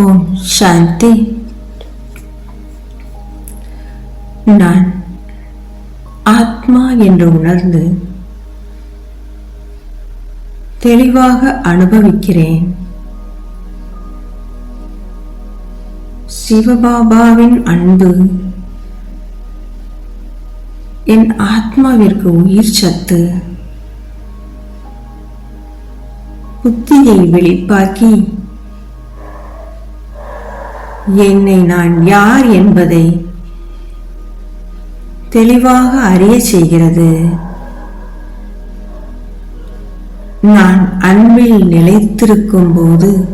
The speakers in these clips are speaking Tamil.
ஓம் சாந்தி நான் ஆத்மா என்று உணர்ந்து தெளிவாக அனுபவிக்கிறேன். சிவபாபாவின் அன்பு என் ஆத்மாவிற்கு உயிர் சத்து. புத்தியை வெளிப்பாக்கி என்னை நான் யார் என்பதை தெளிவாக அறிய செய்கிறது. நான் அன்பில் நிலைத்திருக்கும் போது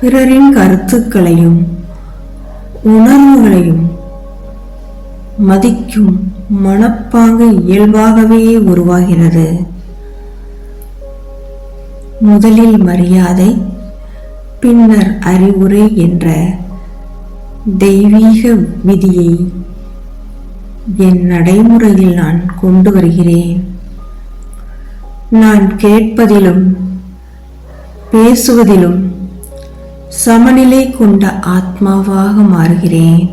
பிறரின் கருத்துக்களையும் உணர்வுகளையும் மதிக்கும் மனப்பாங்கு இயல்பாகவே உருவாகிறது. முதலில் மரியாதை பின்னர் அறிவுரை என்ற தெய்வீக விதியை என் நடைமுறையில் நான் கொண்டு வருகிறேன். நான் கேட்பதிலும் பேசுவதிலும் சமநிலை கொண்ட ஆத்மாவாக மாறுகிறேன்.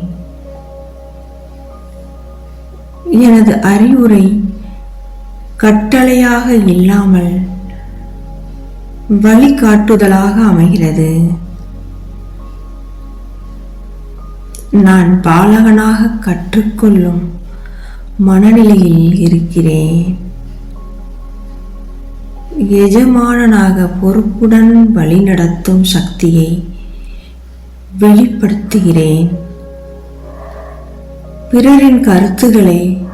எனது அறிவுரை கட்டளையாக இல்லாமல் வழிகாட்டுதலாக அமைகிறது. நான் பாலகனாக கற்றுக்கொள்ளும் மனநிலையில் இருக்கிறேன். எஜமானனாக பொறுப்புடன் வழிநடத்தும் சக்தியை வெளிப்படுத்துகிறேன். பிறரின் கருத்துக்களை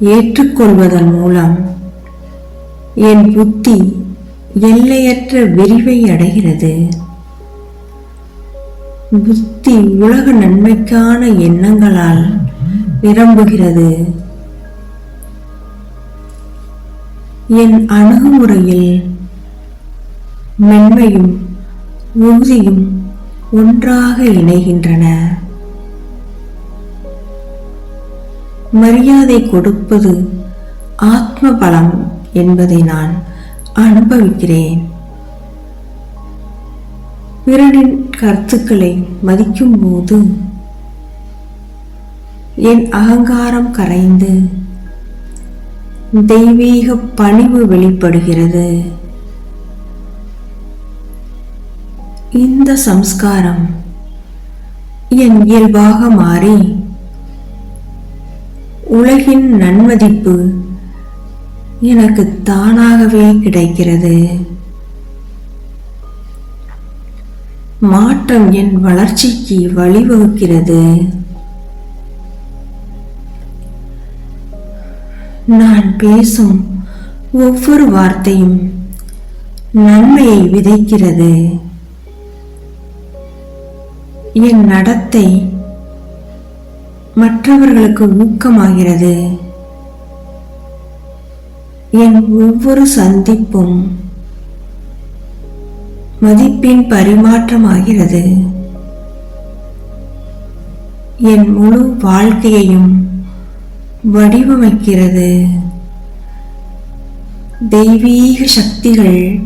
ஏற்றுக்கொள்வதன் மூலம் என் புத்தி எல்லையற்ற விரிவை அடைகிறது. புத்தி உலக நன்மைக்கான எண்ணங்களால் நிரம்புகிறது. என் அணுகுமுறையில் மென்மையும் உறுதியும் ஒன்றாக இணைகின்றன. மரியாதை கொடுப்பது ஆத்ம பலம் என்பதை நான் அனுபவிக்கிறேன். பிறரின் கருத்துக்களை மதிக்கும் போது என் அகங்காரம் கரைந்து தெய்வீக பணிவு வெளிப்படுகிறது. இந்த சம்ஸ்காரம் என் இயல்பாக மாறி உலகின் நன்மதிப்பு எனக்கு தானாகவே கிடைக்கிறது. மாற்றம் என் வளர்ச்சிக்கு வழிவகுக்கிறது. நான் பேசும் ஒவ்வொரு வார்த்தையும் நன்மையை விதைக்கிறது. என் நடத்தை மற்றவர்களுக்கு ஊக்கமாகிறது. என் ஒவ்வொரு சந்திப்பும் மதிப்பின் பரிமாற்றமாகிறது. என் முழு வாழ்க்கையையும் வடிவமைக்கிறது. தெய்வீக சக்திகள்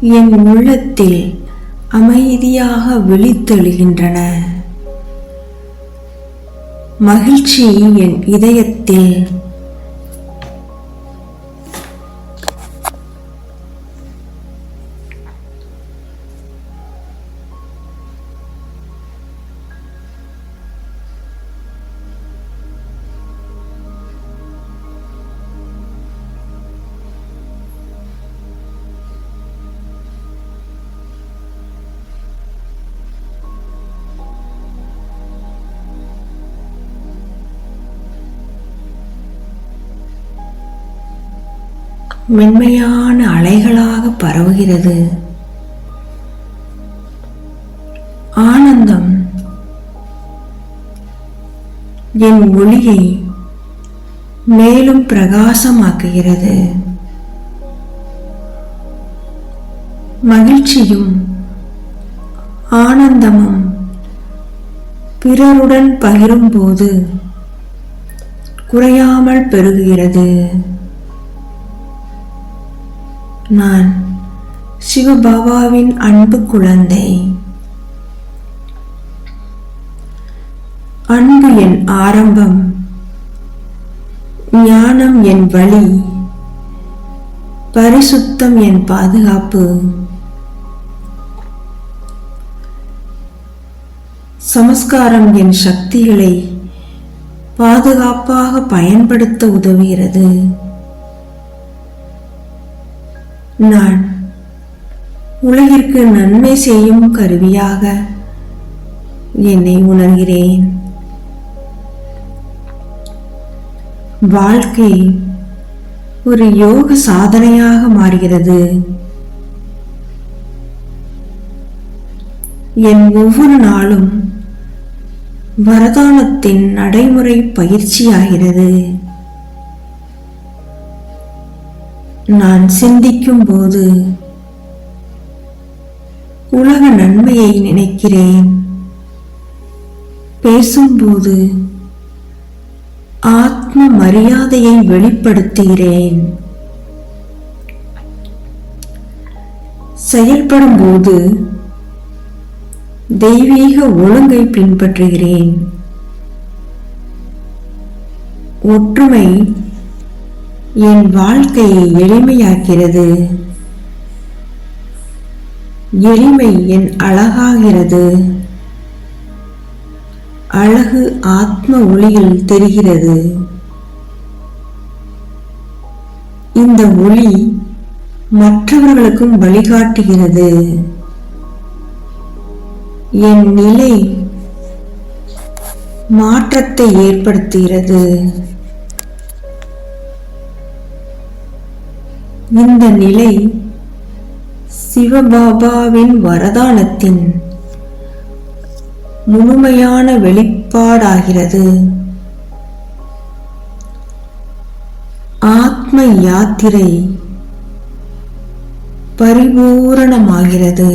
என் உள்ளத்தில் அமைதியாக விழித்தெழுகின்றன. மகிழ்ச்சி என் இதயத்தில் மென்மையான அலைகளாக பரவுகிறது. ஆனந்தம். என் ஒளியை மேலும் பிரகாசமாக்குகிறது. மகிழ்ச்சியும் ஆனந்தமும் பிறருடன் பகிரும்போது குறையாமல் பெருகுகிறது. நான் சிவபாபாவின் அன்பு குழந்தை. அன்பு என் ஆரம்பம் ஞானம் என் வழி பரிசுத்தம் என் பாதுகாப்பு. சமஸ்காரம் என் சக்திகளை பாதுகாப்பாக பயன்படுத்த உதவுகிறது. நான் உலகிற்கு நன்மை செய்யும் கருவியாக என்னை உணர்கிறேன். வாழ்க்கை ஒரு யோக சாதனையாக மாறுகிறது. என் ஒவ்வொரு நாளும் வரதானத்தின் நடைமுறை பயிற்சியாகிறது. நான் சிந்திக்கும் போது உலக நன்மையை நினைக்கிறேன். பேசும்போது ஆத்ம மரியாதையை வெளிப்படுத்துகிறேன். செயல்படும் போது தெய்வீக ஒழுங்கை பின்பற்றுகிறேன். ஒற்றுமை என் வாழ்க்கையை எளிமையாக்கிறது எளிமை என் அழகாகிறது. அழகு ஆத்ம ஒளியில் தெரிகிறது. இந்த ஒளி மற்றவர்களுக்கும் வழிகாட்டுகிறது. என் நிலை மாற்றத்தை ஏற்படுத்துகிறது. இந்த நிலை சிவபாபாவின் வரதானத்தின் முழுமையான வெளிப்பாடாகிறது. ஆத்ம யாத்திரை பரிபூரணமாகிறது.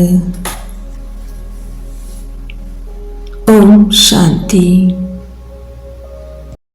ஓம் சாந்தி.